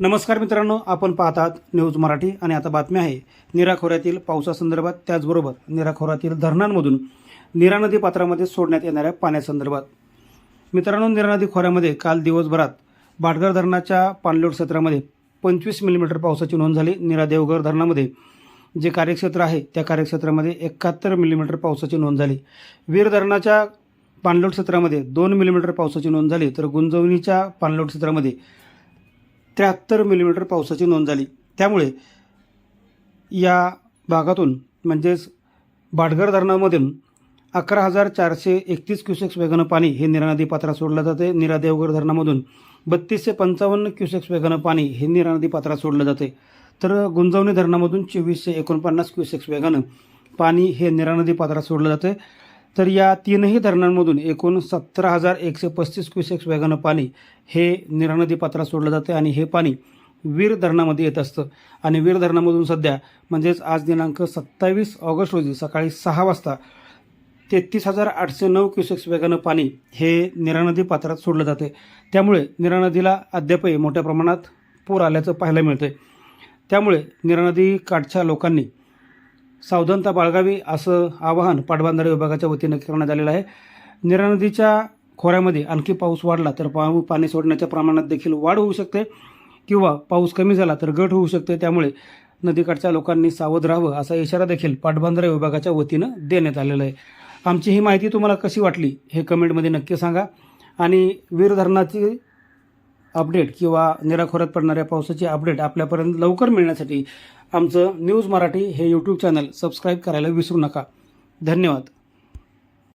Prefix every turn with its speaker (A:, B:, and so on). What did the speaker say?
A: नमस्कार मित्रांनो आपण पाहतात न्यूज मराठी आणि आता बातमी आहे निराखोऱ्यातील पावसासंदर्भात. त्याचबरोबर निरा खोऱ्यातील धरणांमधून निरा नदी पात्रामध्ये सोडण्यात येणाऱ्या पाण्यासंदर्भात. मित्रांनो निरा नदी खोऱ्यामध्ये काल दिवसभरात भाटघर धरणाच्या पाणलोट क्षेत्रामध्ये पंचवीस मिलीमीटर पावसाची नोंद झाली. निरा देवघर धरणामध्ये जे कार्यक्षेत्र आहे त्या कार्यक्षेत्रामध्ये एकाहत्तर मिलीमीटर पावसाची नोंद झाली. वीर धरणाच्या पाणलोट क्षेत्रामध्ये दोन मिलीमीटर पावसाची नोंद झाली. तर गुंजवणीच्या पाणलोट क्षेत्रामध्ये त्र्याहत्तर मिलीमीटर पावसाची नोंद झाली. त्यामुळे या भागातून म्हणजेच भाटघर धरणामधून अकरा हजार चारशे एकतीस क्युसेक्स वेगानं पाणी हे निरा नदी पात्रात सोडलं जाते. निरा देवघर धरणामधून बत्तीसशे पंचावन्न क्युसेक्स वेगानं पाणी हे निरा नदी पात्रात सोडलं जाते. तर गुंजवणी धरणामधून चोवीसशे एकोणपन्नास क्युसेक्स वेगानं पाणी हे निरा नदी पात्रात सोडलं जाते. तर या तीनही धरणांमधून एकूण सतरा हजार एकशे पस्तीस क्युसेक्स वेगानं पाणी हे निरानदी पात्रात सोडलं जाते आणि हे पाणी वीर धरणामध्ये येत असतं. आणि वीर धरणामधून सध्या म्हणजेच आज दिनांक सत्तावीस ऑगस्ट रोजी सकाळी सहा वाजता तेहतीस हजार आठशे नऊ क्युसेक्स वेगानं पाणी हे निरा नदी पात्रात सोडलं जाते. त्यामुळे निरा नदीला अद्यापही मोठ्या प्रमाणात पूर आल्याचं पाहायला मिळतं त्यामुळे निरा नदी काठच्या लोकांनी सावधानता बाळगावी असं आवाहन पाटबंधारे विभागाच्या वतीनं करण्यात आलेलं आहे. निरा नदीच्या खोऱ्यामध्ये आणखी पाऊस वाढला तर पा पाणी सोडण्याच्या प्रमाणात देखील वाढ होऊ शकते किंवा पाऊस कमी झाला तर घट होऊ शकते. त्यामुळे नदीकाठच्या लोकांनी सावध राहावं असा इशारा देखील पाटबंधारे विभागाच्या वतीनं देण्यात आलेला आहे. आमची ही माहिती तुम्हाला कशी वाटली हे कमेंटमध्ये नक्की सांगा. आणि वीर धरणाची अपडेट किंवा निराखोऱ्यात पडणाऱ्या पावसाची अपडेट आपल्यापर्यंत लवकर मिळण्यासाठी आमचं न्यूज मराठी हे यूट्यूब चॅनल सबस्क्राईब करायला विसरू नका. धन्यवाद.